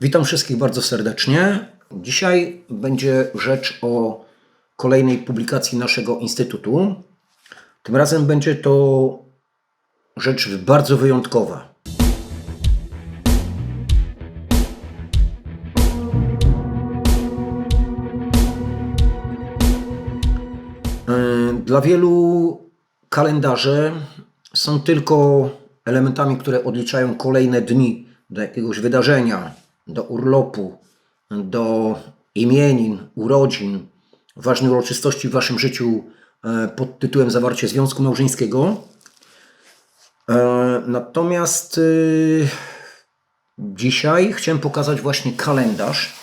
Witam wszystkich bardzo serdecznie. Dzisiaj będzie rzecz o kolejnej publikacji naszego instytutu. Tym razem będzie to rzecz bardzo wyjątkowa. Yy, Dla wielu kalendarze są tylko elementami, które odliczają kolejne dni do jakiegoś wydarzenia, do urlopu, do imienin, urodzin, ważnych uroczystości w Waszym życiu e, pod tytułem Zawarcie Związku Małżeńskiego. E, Natomiast y, dzisiaj chciałem pokazać właśnie kalendarz.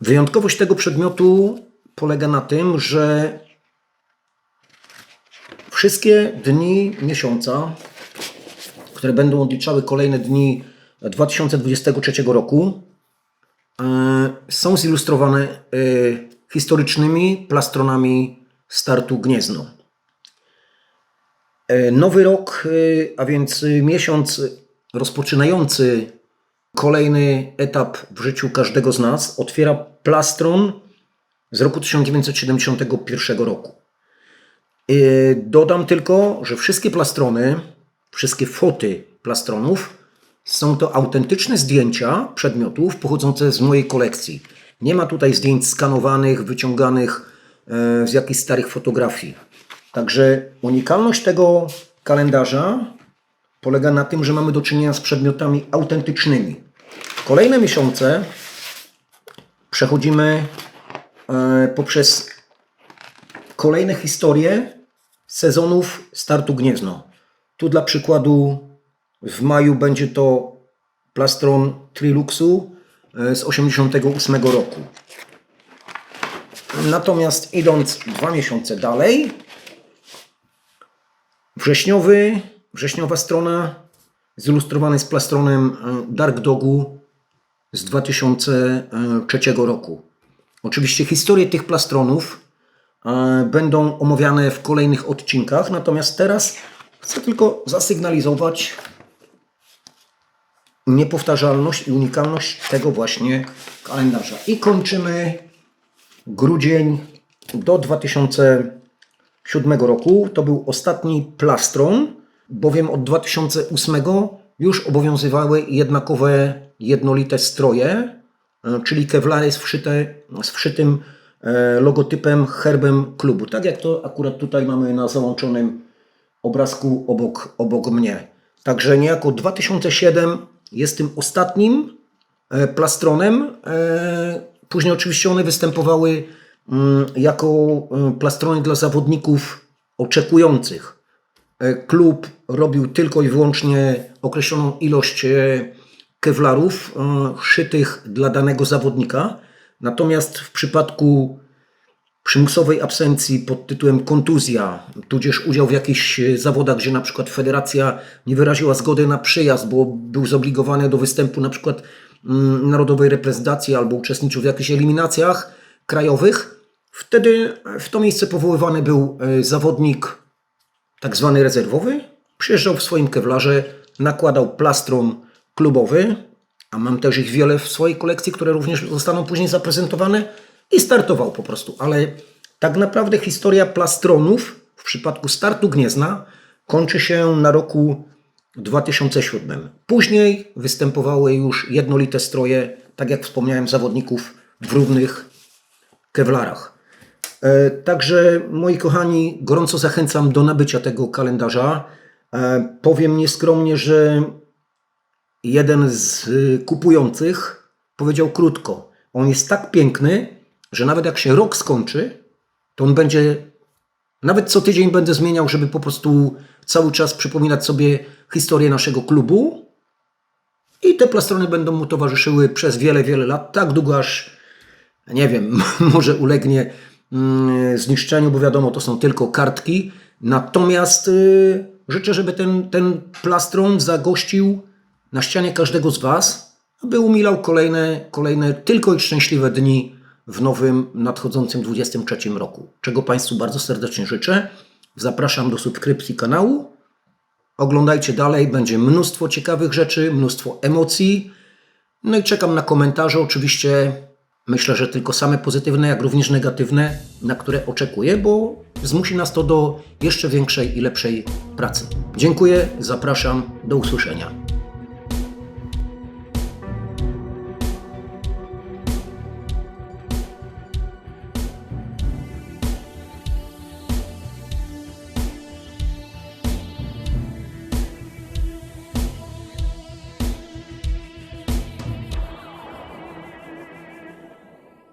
Wyjątkowość tego przedmiotu polega na tym, że wszystkie dni miesiąca, które będą odliczały kolejne dni 2023 roku, e, są zilustrowane e, historycznymi plastronami startu Gniezno. E, Nowy rok, a więc miesiąc rozpoczynający kolejny etap w życiu każdego z nas, otwiera plastron z roku 1971 roku. Dodam tylko, że wszystkie plastrony, wszystkie foty plastronów są to autentyczne zdjęcia przedmiotów pochodzące z mojej kolekcji. Nie ma tutaj zdjęć skanowanych, wyciąganych e, z jakichś starych fotografii. Także unikalność tego kalendarza polega na tym, że mamy do czynienia z przedmiotami autentycznymi. Kolejne miesiące przechodzimy e, poprzez kolejne historie sezonów startu Gniezno. Tu dla przykładu w maju będzie to plastron Triluxu e, z 88 roku. Natomiast idąc dwa miesiące dalej, wrześniowy, wrześniowa strona zilustrowany jest plastronem e, Dark Dogu z 2003 roku. Oczywiście historie tych plastronów e, będą omawiane w kolejnych odcinkach, natomiast teraz chcę tylko zasygnalizować niepowtarzalność i unikalność tego właśnie kalendarza. I kończymy grudzień do 2007 roku. To był ostatni plastron, bowiem od 2008 już obowiązywały jednakowe, jednolite stroje, e, czyli kewlary z, wszyte, z wszytym e, logotypem, herbem klubu. Tak jak to akurat tutaj mamy na załączonym obrazku obok, obok mnie. Także niejako 2007 jest tym ostatnim e, plastronem. E, Później oczywiście one występowały mm, jako e, plastrony dla zawodników oczekujących. Klub robił tylko i wyłącznie określoną ilość kewlarów szytych dla danego zawodnika. Natomiast w przypadku przymusowej absencji pod tytułem kontuzja, tudzież udział w jakichś e, zawodach, gdzie na przykład federacja nie wyraziła zgody na przyjazd, bo był zobligowany do występu na przykład mm, narodowej reprezentacji albo uczestniczył w jakichś eliminacjach krajowych, wtedy w to miejsce powoływany był e, zawodnik tak zwany rezerwowy. Przyjeżdżał w swoim kewlarze, nakładał plastron klubowy, a mam też ich wiele w swojej kolekcji, które również zostaną później zaprezentowane i startował po prostu. Ale tak naprawdę historia plastronów w przypadku startu Gniezna kończy się na roku 2007. Później występowały już jednolite stroje, tak jak wspomniałem, zawodników w równych kewlarach. E, Także moi kochani, gorąco zachęcam do nabycia tego kalendarza. E, Powiem nieskromnie, że jeden z kupujących powiedział krótko: On jest tak piękny, że nawet jak się rok skończy, to on będzie. Nawet co tydzień będę zmieniał, żeby po prostu cały czas przypominać sobie historię naszego klubu. I te plastrony będą mu towarzyszyły przez wiele, wiele lat, tak długo aż nie wiem, może ulegnie mm, zniszczeniu, bo wiadomo, to są tylko kartki. Natomiast y, życzę, żeby ten, ten plastron zagościł na ścianie każdego z Was, aby umilał kolejne, kolejne tylko i szczęśliwe dni w nowym, nadchodzącym 23 roku. Czego Państwu bardzo serdecznie życzę. Zapraszam do subskrypcji kanału Oglądajcie dalej, będzie mnóstwo ciekawych rzeczy, mnóstwo emocji. No i czekam na komentarze. Oczywiście myślę, że tylko same pozytywne, jak również negatywne, na które oczekuję, bo zmusi nas to do jeszcze większej i lepszej pracy. Dziękuję, zapraszam, do usłyszenia.